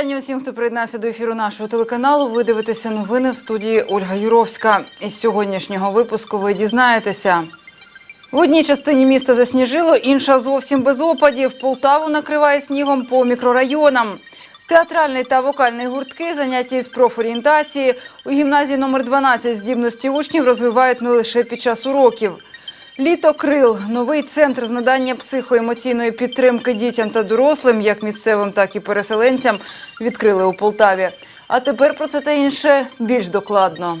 вітання усім, хто приєднався до ефіру нашого телеканалу. Ви дивитеся новини в студії Ольга Юровська. Із сьогоднішнього випуску ви дізнаєтеся. В одній частині міста засніжило, інша зовсім без опадів. Полтаву накриває снігом по мікрорайонам. Театральний та вокальний гуртки, заняті з профорієнтації. У гімназії номер 12 здібності учнів розвивають не лише під час уроків. Літо Крил новий центр з надання психоемоційної підтримки дітям та дорослим, як місцевим, так і переселенцям, відкрили у Полтаві. А тепер про це та інше більш докладно.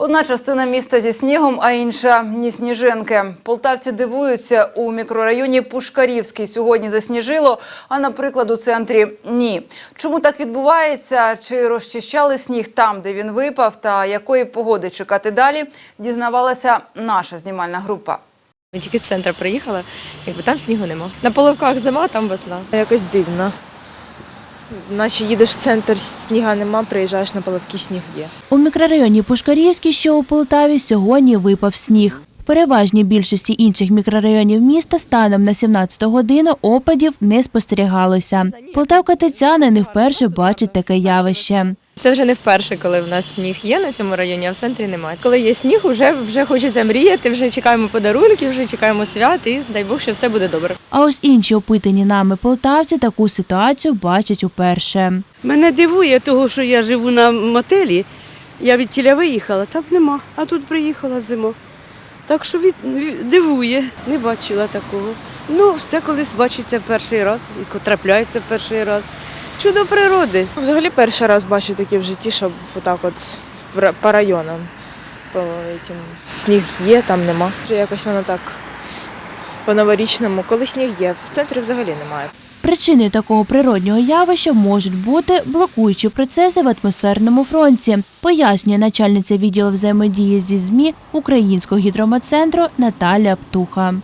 Одна частина міста зі снігом, а інша ні сніженки. Полтавці дивуються, у мікрорайоні Пушкарівський сьогодні засніжило, а наприклад, у центрі ні. Чому так відбувається? Чи розчищали сніг там, де він випав, та якої погоди чекати далі? Дізнавалася наша знімальна група. Ми тільки з центру приїхали, якби там снігу нема. На половках зима, там весна. Якось дивно. Наче їдеш в центр, сніга нема, приїжджаєш на половки, сніг є. У мікрорайоні Пушкарівський, що у Полтаві, сьогодні випав сніг. Переважній більшості інших мікрорайонів міста станом на 17 годину опадів не спостерігалося. Полтавка Тетяна не вперше бачить таке явище. Це вже не вперше, коли в нас сніг є на цьому районі, а в центрі немає. Коли є сніг, вже, вже хочеться мріяти, вже чекаємо подарунків, вже чекаємо свят і дай Бог, що все буде добре. А ось інші опитані нами полтавці таку ситуацію бачать уперше. Мене дивує того, що я живу на мотелі. Я від тіля виїхала, там нема, а тут приїхала зима. Так що від, від- дивує, не бачила такого. Ну, все колись бачиться в перший раз, і трапляється в перший раз. Чудо природи. Взагалі перший раз бачу таке в житті, щоб отак от по районам. По этим. Сніг є, там нема. Якось воно так по-новорічному. Коли сніг є, в центрі взагалі немає. Причиною такого природнього явища можуть бути блокуючі процеси в атмосферному фронті, пояснює начальниця відділу взаємодії зі ЗМІ Українського гідрометцентру Наталя Птуха.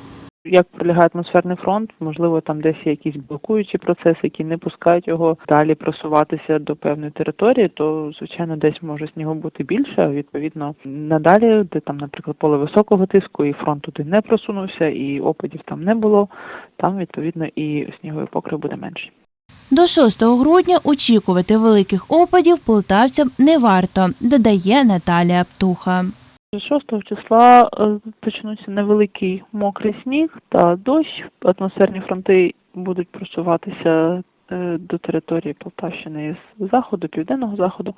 Як пролягає атмосферний фронт, можливо, там десь є якісь блокуючі процеси, які не пускають його далі просуватися до певної території, то звичайно десь може снігу бути більше. Відповідно, надалі, де там, наприклад, поле високого тиску, і фронт туди не просунувся, і опадів там не було. Там відповідно і сніговий покрив буде менший. До 6 грудня очікувати великих опадів полтавцям не варто, додає Наталія Птуха. З 6 числа е, почнуться невеликий мокрий сніг та дощ. Атмосферні фронти будуть просуватися е, до території Полтавщини з заходу, південного заходу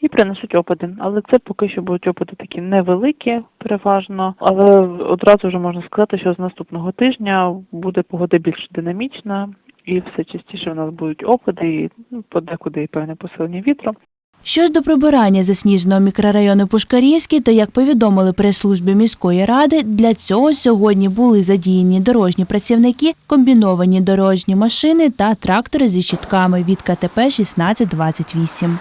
і принесуть опади. Але це поки що будуть опади такі невеликі, переважно. Але одразу вже можна сказати, що з наступного тижня буде погода більш динамічна. І все частіше у нас будуть опади, і ну, подекуди і певне посилення вітру. Що ж до прибирання засніженого мікрорайону Пушкарівський, то як повідомили прес-службі міської ради, для цього сьогодні були задіяні дорожні працівники, комбіновані дорожні машини та трактори зі щитками від КТП 1628.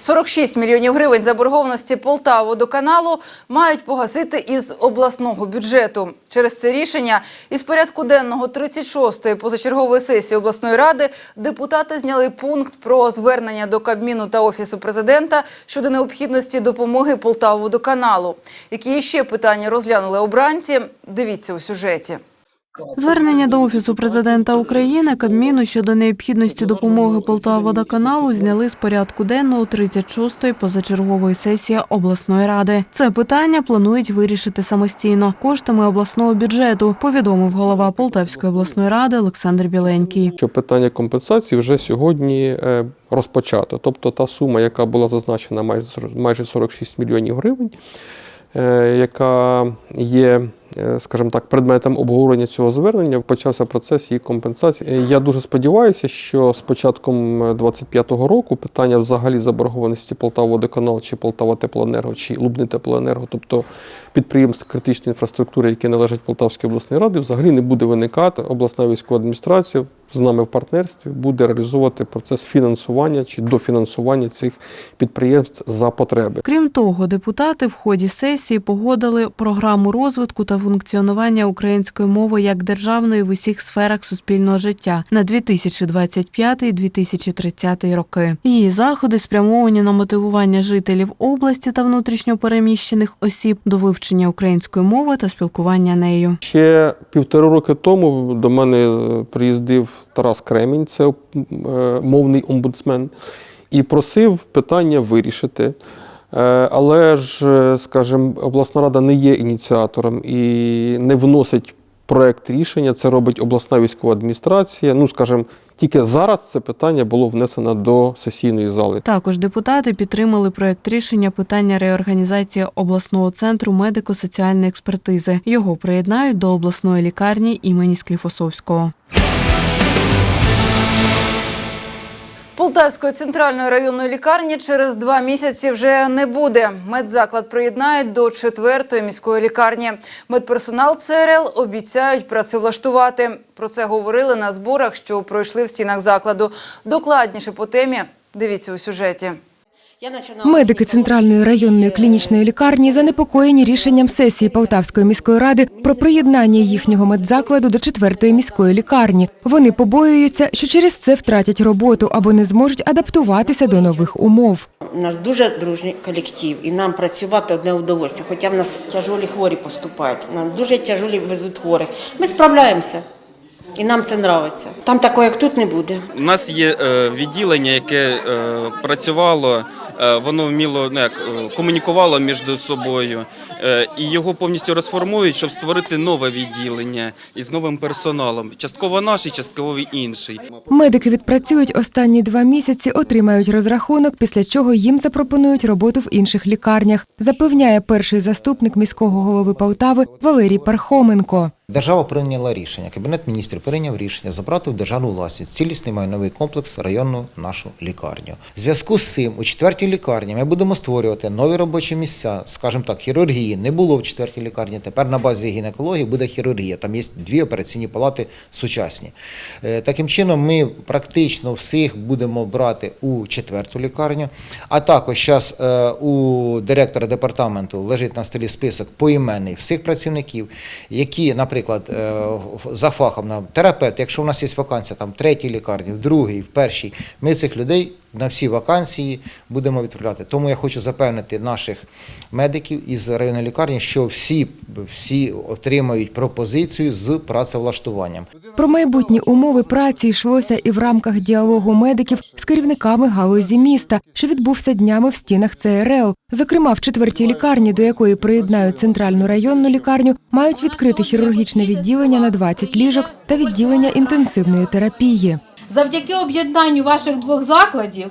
46 мільйонів гривень заборгованості Полтаводоканалу мають погасити із обласного бюджету. Через це рішення із порядку денного 36-ї позачергової сесії обласної ради депутати зняли пункт про звернення до Кабміну та Офісу президента щодо необхідності допомоги Полтаводоканалу. Які ще питання розглянули обранці? Дивіться у сюжеті. Звернення до Офісу президента України Кабміну щодо необхідності допомоги Полтаводоканалу зняли з порядку денного 36-ї позачергової сесії обласної ради. Це питання планують вирішити самостійно коштами обласного бюджету, повідомив голова Полтавської обласної ради Олександр Біленький. що питання компенсації вже сьогодні е, розпочато. Тобто та сума, яка була зазначена майже сор- майже 46 мільйонів гривень, е, яка є, скажімо так, предметом обговорення цього звернення, почався процес її компенсації. Е, Я дуже сподіваюся, що з початком 2025 року питання взагалі заборгованості Полтаводоканал чи Полтава Теплоенерго чи Лубни Теплоенерго, тобто підприємств критичної інфраструктури, які належать Полтавській обласній ради, взагалі не буде виникати. Обласна військова адміністрація з нами в партнерстві буде реалізовувати процес фінансування чи дофінансування цих підприємств за потреби. Крім того, депутати в ході сесії погодили програму розвитку та функціонування української мови як державної в усіх сферах суспільного життя на 2025-2030 роки. Її заходи спрямовані на мотивування жителів області та внутрішньо переміщених осіб до вивчення української мови та спілкування нею. Ще півтори роки тому до мене е, приїздив Тарас Кремінь, це е, мовний омбудсмен, і просив питання вирішити. Е, Але ж, е, скажімо, обласна рада не є ініціатором і не вносить проект рішення. Це робить обласна військова адміністрація. Ну, скажімо, тільки зараз це питання було внесено до сесійної зали. Також депутати підтримали проект рішення питання реорганізації обласного центру медико-соціальної експертизи. Його приєднають до обласної лікарні імені Скліфосовського. Полтавської центральної районної лікарні через два місяці вже не буде. Медзаклад приєднають до четвертої міської лікарні. Медперсонал ЦРЛ обіцяють працевлаштувати. Про це говорили на зборах, що пройшли в стінах закладу. Докладніше по темі дивіться у сюжеті. Медики центральної районної клінічної лікарні занепокоєні рішенням сесії Полтавської міської ради про приєднання їхнього медзакладу до четвертої міської лікарні. Вони побоюються, що через це втратять роботу або не зможуть адаптуватися до нових умов. У нас дуже дружній колектив, і нам працювати одне удовольствие. Хоча в нас тяжолі хворі поступають, нам дуже тяжолі везуть хворих. Ми справляємося, і нам це подобається. Там такого, як тут, не буде. У нас є е, відділення, яке е, працювало, воно вміло ну, як, е, комунікувало між собою, е, і його повністю розформують, щоб створити нове відділення із новим персоналом. Частково наш частково інший. Медики відпрацюють останні два місяці, отримають розрахунок, після чого їм запропонують роботу в інших лікарнях, запевняє перший заступник міського голови Полтави Валерій Пархоменко. Держава прийняла рішення. Кабінет міністрів прийняв рішення забрати в державну власність цілісний майновий комплекс районну нашу лікарню. В зв'язку з цим у четвертій лікарні ми будемо створювати нові робочі місця, скажімо так, хірургії не було в четвертій лікарні. Тепер на базі гінекології буде хірургія. Там є дві операційні палати сучасні. Е, Таким чином, ми практично всіх будемо брати у четверту лікарню. А також зараз у директора департаменту лежить на столі список поіменний всіх працівників, які, наприклад, е, в- за фахом нам терапевт, якщо у нас є вакансія там в третій лікарні, в другій, в першій, ми цих людей на всі вакансії будемо відправляти. Тому я хочу запевнити наших медиків із районної лікарні, що всі, всі отримають пропозицію з працевлаштуванням. Про майбутні умови праці йшлося і в рамках діалогу медиків з керівниками галузі міста, що відбувся днями в стінах ЦРЛ. Зокрема, в четвертій лікарні, до якої приєднають центральну районну лікарню, мають відкрити хірургічне відділення на 20 ліжок та відділення інтенсивної терапії. Завдяки об'єднанню ваших двох закладів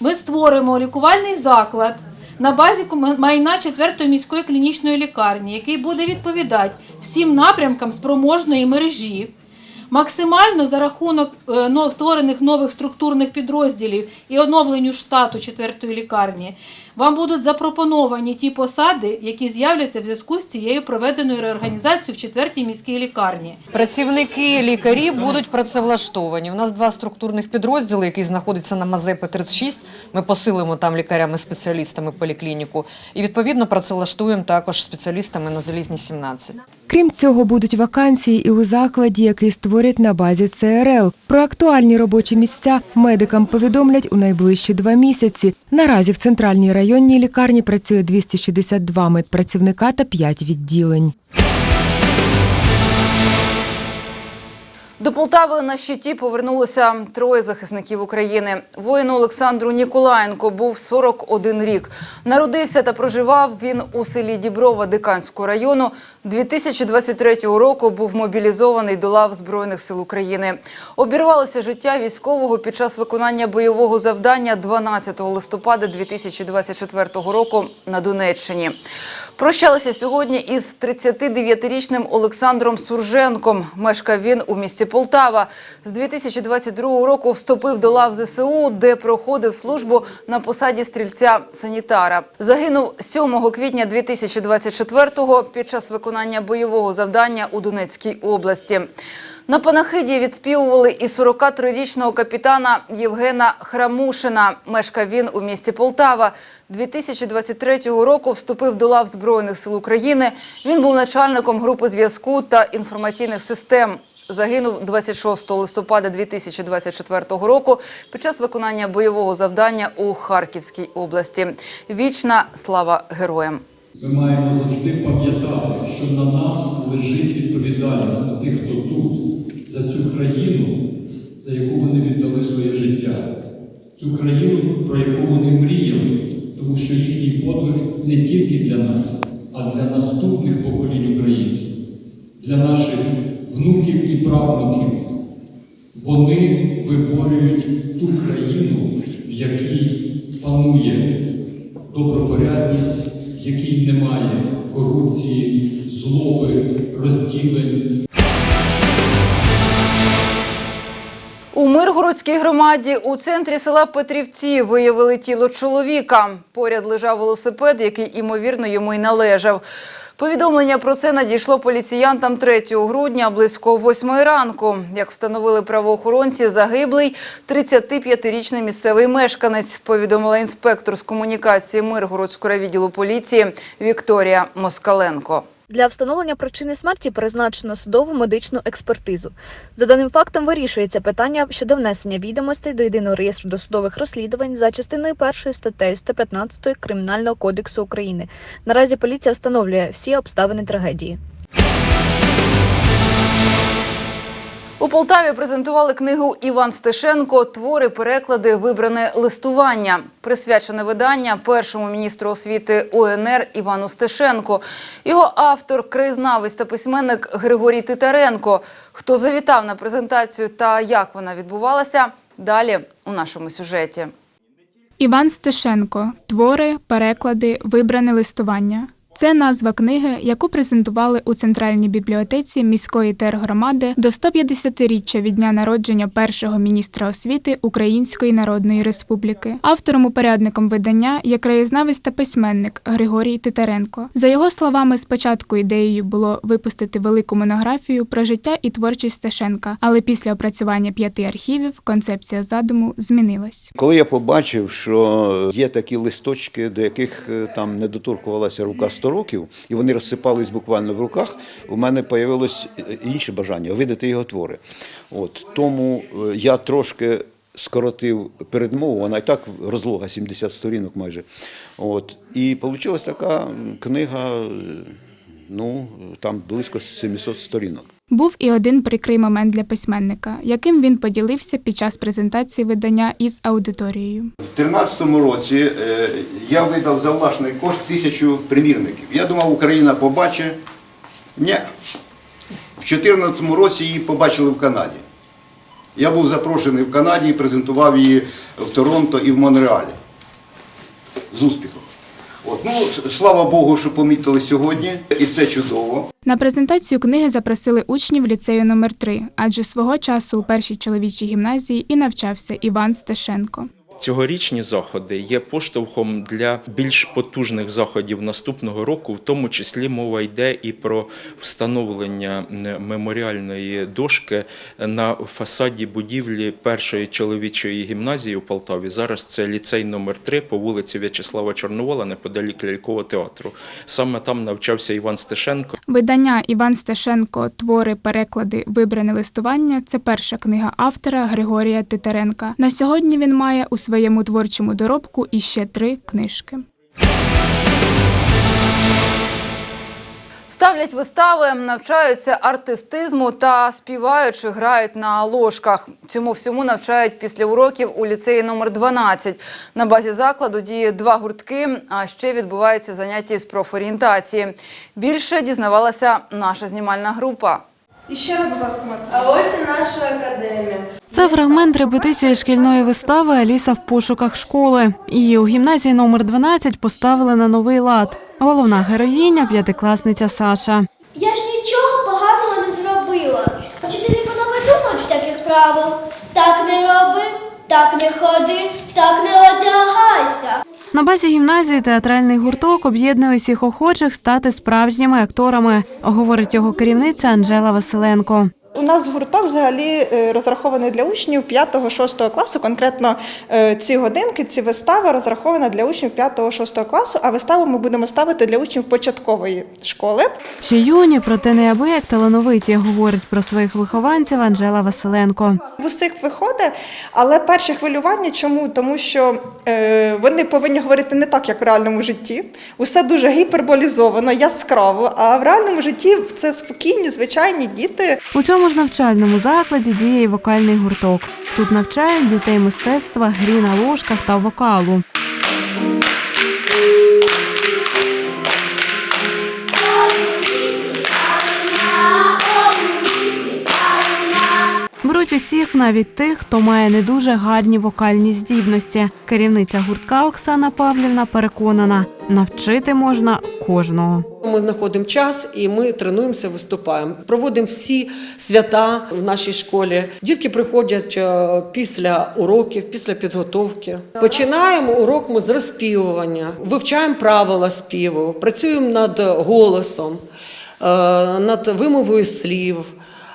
ми створимо лікувальний заклад на базі майна 4-ї міської клінічної лікарні, який буде відповідати всім напрямкам спроможної мережі. Максимально за рахунок е, створених нових структурних підрозділів і оновленню штату 4-ї лікарні вам будуть запропоновані ті посади, які з'являться в зв'язку з цією проведеною реорганізацією в 4-й міській лікарні. Працівники лікарі будуть працевлаштовані. У нас два структурних підрозділи, які знаходяться на Мазепи 36. Ми посилимо там лікарями-спеціалістами поліклініку. І відповідно працевлаштуємо також спеціалістами на залізній 17. Крім цього, будуть вакансії і у закладі, який створять на базі ЦРЛ. Про актуальні робочі місця медикам повідомлять у найближчі два місяці. Наразі в центральній районній лікарні працює 262 медпрацівника та 5 відділень. До Полтави на щиті повернулося троє захисників України. Воїну Олександру Ніколаєнко був 41 рік. Народився та проживав він у селі Діброва Диканського району. 2023 року був мобілізований до лав Збройних сил України. Обірвалося життя військового під час виконання бойового завдання 12 листопада 2024 року на Донеччині. Прощалися сьогодні із 39-річним Олександром Сурженком. Мешкав він у місті Полтава. З 2022 року вступив до лав ЗСУ, де проходив службу на посаді стрільця-санітара. Загинув 7 квітня 2024-го під час виконання бойового завдання у Донецькій області. На панахиді відспівували і 43-річного капітана Євгена Храмушина. Мешкав він у місті Полтава. 2023 року вступив до лав Збройних сил України. Він був начальником групи зв'язку та інформаційних систем. Загинув 26 листопада 2024 року під час виконання бойового завдання у Харківській області. Вічна слава героям! Ми маємо завжди пам'ятати, що на нас лежить відповідальність на тих, хто тут, за цю країну, за яку вони віддали своє життя, цю країну, про яку вони мріяли, тому що їхній подвиг не тільки для нас, а для наступних поколінь українців, для наших внуків і правнуків. Вони виборюють ту країну, в якій панує добропорядність, в якій немає корупції, злоби, розділень. У громаді у центрі села Петрівці виявили тіло чоловіка. Поряд лежав велосипед, який, імовірно, йому й належав. Повідомлення про це надійшло поліціянтам 3 грудня близько 8 ранку. Як встановили правоохоронці, загиблий 35-річний місцевий мешканець, повідомила інспектор з комунікації Миргородського відділу поліції Вікторія Москаленко. Для встановлення причини смерті призначено судову медичну експертизу. За даним фактом вирішується питання щодо внесення відомостей до єдиного реєстру досудових розслідувань за частиною першої статтею 115 Кримінального кодексу України. Наразі поліція встановлює всі обставини трагедії. У Полтаві презентували книгу Іван Стешенко Твори, переклади, вибране листування. Присвячене видання першому міністру освіти УНР Івану Стешенко. Його автор, краєзнавець та письменник Григорій Титаренко. Хто завітав на презентацію та як вона відбувалася? Далі у нашому сюжеті. Іван Стешенко. Твори, переклади, вибране листування. Це назва книги, яку презентували у центральній бібліотеці міської тергромади до 150-річчя від дня народження першого міністра освіти Української Народної Республіки. Автором-упорядником видання є краєзнавець та письменник Григорій Титаренко. За його словами, спочатку ідеєю було випустити велику монографію про життя і творчість Стешенка, але після опрацювання п'яти архівів концепція задуму змінилась. Коли я побачив, що є такі листочки, до яких е, там не доторкувалася рука 100 років, і вони розсипались буквально в руках, у мене з'явилось інше бажання видати його твори. От тому е, я трошки скоротив передмову, вона і так розлога 70 сторінок майже. От і вийшла така книга, е, ну там близько 700 сторінок. Був і один прикрий момент для письменника, яким він поділився під час презентації видання із аудиторією. У 2013 році е, я видав за власний кошт тисячу примірників. Я думав, Україна побачить. Ні. В 2014 році її побачили в Канаді. Я був запрошений в Канаді і презентував її в Торонто і в Монреалі. З успіхом. От. Ну, слава Богу, що помітили сьогодні, і це чудово. На презентацію книги запросили учнів ліцею номер 3 адже свого часу у першій чоловічій гімназії і навчався Іван Стешенко. Цьогорічні заходи є поштовхом для більш потужних заходів наступного року, в тому числі мова йде і про встановлення меморіальної дошки на фасаді будівлі першої чоловічої гімназії у Полтаві. Зараз це ліцей номер 3 по вулиці В'ячеслава Чорновола, неподалік лялькового театру. Саме там навчався Іван Стешенко. Видання Іван Стешенко Твори, переклади, вибране листування це перша книга автора Григорія Титаренка. На сьогодні він має у своєму творчому доробку іще три книжки. Ставлять вистави, навчаються артистизму та співаючи грають на ложках. Цьому всьому навчають після уроків у ліцеї номер 12. На базі закладу діє два гуртки, а ще відбуваються заняття з профорієнтації. Більше дізнавалася наша знімальна група. І ще раз, будь ласка, А ось і наша академія. Це фрагмент репетиції шкільної вистави Аліса в пошуках школи. Її у гімназії номер 12 поставили на новий лад. Головна героїня п'ятикласниця Саша. Я ж нічого поганого не зробила. Вчителі воно видумують всяких правил. Так не роби, так не ходи, так не одягайся. На базі гімназії театральний гурток об'єднує всіх охочих стати справжніми акторами, говорить його керівниця Анжела Василенко. У нас гурток взагалі е, розрахований для учнів 5-6 класу. Конкретно е, ці годинки, ці вистави розраховані для учнів 5-6 класу, а виставу ми будемо ставити для учнів початкової школи. Ще юні, проте неабияк талановиті, говорить про своїх вихованців Анжела Василенко. В усіх виходить, але перше хвилювання чому? Тому що е, вони повинні говорити не так, як в реальному житті. Усе дуже гіперболізовано, яскраво. А в реальному житті це спокійні, звичайні діти. У цьому ж навчальному закладі діє й вокальний гурток. Тут навчають дітей мистецтва, грі на ложках та вокалу. Беруть усіх, навіть тих, хто має не дуже гарні вокальні здібності. Керівниця гуртка Оксана Павлівна переконана, навчити можна кожного. Ми знаходимо час і ми тренуємося, виступаємо. Проводимо всі свята в нашій школі. Дітки приходять е, після уроків, після підготовки. Починаємо урок ми з розспівування, вивчаємо правила співу, працюємо над голосом, е, над вимовою слів,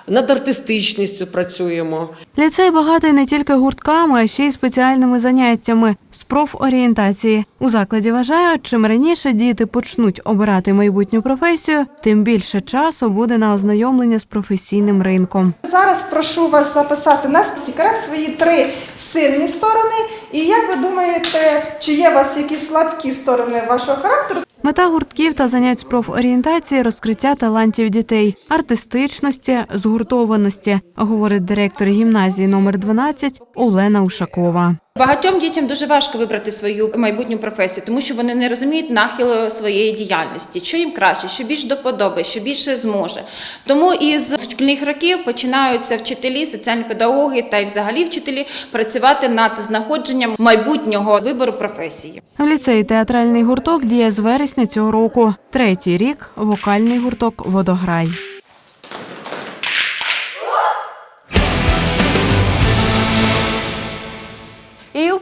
над артистичністю працюємо. Ліцей багатий не тільки гуртками, а ще й спеціальними заняттями з профорієнтації. У закладі вважають, чим раніше діти почнуть обирати майбутню професію, тим більше часу буде на ознайомлення з професійним ринком. Зараз прошу вас записати на стікерах свої три сильні сторони. І як ви думаєте, чи є у вас якісь слабкі сторони вашого характеру? Мета гуртків та занять з профорієнтації розкриття талантів дітей, артистичності, згуртованості, говорить директор гімназії номер 12 Олена Ушакова. Багатьом дітям дуже важко вибрати свою майбутню професію, тому що вони не розуміють нахилу своєї діяльності, що їм краще, що більш до подоби, що більше зможе. Тому із шкільних років починаються вчителі, соціальні педагоги та й взагалі вчителі працювати над знаходженням майбутнього вибору професії. В ліцеї театральний гурток діє з вересня цього року. Третій рік вокальний гурток Водограй.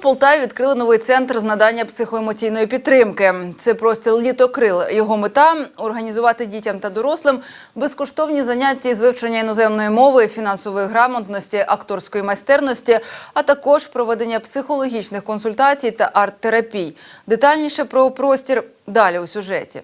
Полтаві відкрили новий центр з надання психоемоційної підтримки. Це простір літокрил. Його мета організувати дітям та дорослим безкоштовні заняття з вивчення іноземної мови, фінансової грамотності, акторської майстерності, а також проведення психологічних консультацій та арт-терапій. Детальніше про простір далі у сюжеті.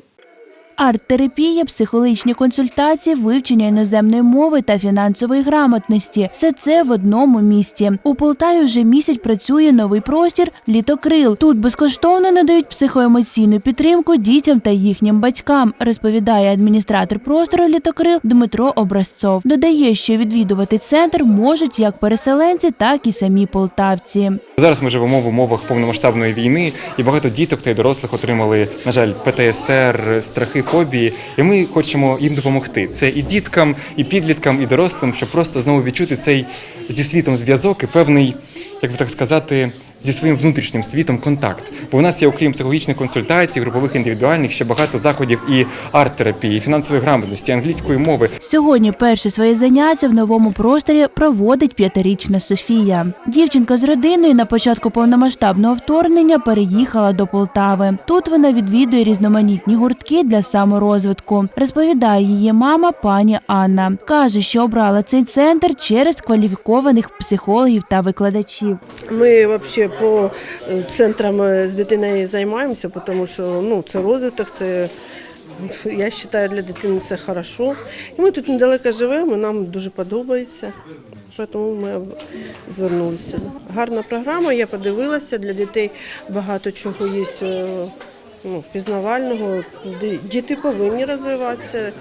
Арт-терапія, психологічні консультації, вивчення іноземної мови та фінансової грамотності все це в одному місті. У Полтаві вже місяць працює новий простір літокрил. Тут безкоштовно надають психоемоційну підтримку дітям та їхнім батькам, розповідає адміністратор простору літокрил Дмитро Образцов. Додає, що відвідувати центр можуть як переселенці, так і самі полтавці. Зараз ми живемо в умовах повномасштабної війни, і багато діток та й дорослих отримали, на жаль, ПТСР, страхи, фобії. І ми хочемо їм допомогти. Це і діткам, і підліткам, і дорослим, щоб просто знову відчути цей зі світом зв'язок і певний, як би так сказати. Зі своїм внутрішнім світом контакт. Бо у нас є, окрім психологічних консультацій, групових індивідуальних, ще багато заходів і арт-терапії, і фінансової грамотності, і англійської мови. Сьогодні перше своє заняття в новому просторі проводить п'ятирічна Софія. Дівчинка з родиною на початку повномасштабного вторгнення переїхала до Полтави. Тут вона відвідує різноманітні гуртки для саморозвитку. Розповідає її мама пані Анна. Каже, що обрала цей центр через кваліфікованих психологів та викладачів. Ми взагалі по е, центрам е, з дитиною займаємося, тому що ну, це розвиток, це я вважаю, для дитини це хорошо. І ми тут недалеко живемо, нам дуже подобається. Тому ми звернулися. Гарна програма, я подивилася, для дітей багато чого є е, ну, пізнавального. Діти повинні розвиватися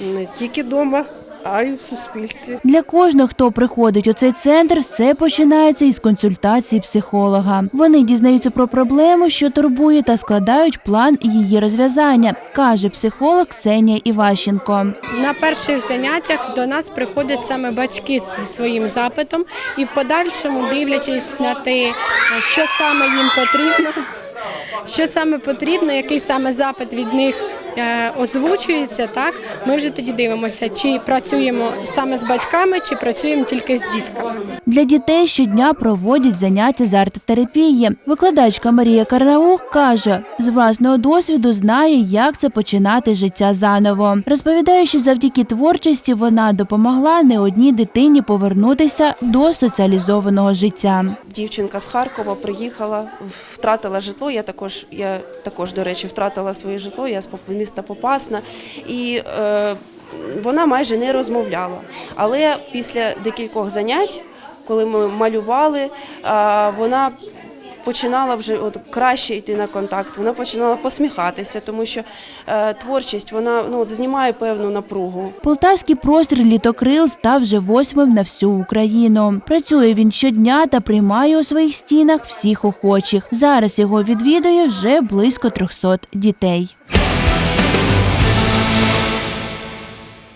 не тільки вдома, а й в суспільстві. Для кожного, хто приходить у цей центр, все починається із консультації психолога. Вони дізнаються про проблему, що турбує, та складають план її розв'язання, каже психолог Ксенія Іващенко. На перших заняттях до нас приходять саме батьки зі своїм запитом і в подальшому, дивлячись на те, що саме їм потрібно, що саме потрібно, який саме запит від них озвучується, так ми вже тоді дивимося, чи працюємо саме з батьками, чи працюємо тільки з дітками. Для дітей щодня проводять заняття з арт-терапії. Викладачка Марія Карнаух каже, з власного досвіду знає, як це починати життя заново. Розповідає, що завдяки творчості вона допомогла не одній дитині повернутися до соціалізованого життя. Дівчинка з Харкова приїхала, втратила житло. Я також, я також, до речі, втратила своє житло. Я з міста Попасна. І е, вона майже не розмовляла. Але після декількох занять, коли ми малювали, е, вона починала вже от краще йти на контакт. Вона починала посміхатися, тому що е, творчість вона ну от знімає певну напругу. Полтавський простір літокрил став вже восьмим на всю Україну. Працює він щодня та приймає у своїх стінах всіх охочих. Зараз його відвідує вже близько 300 дітей.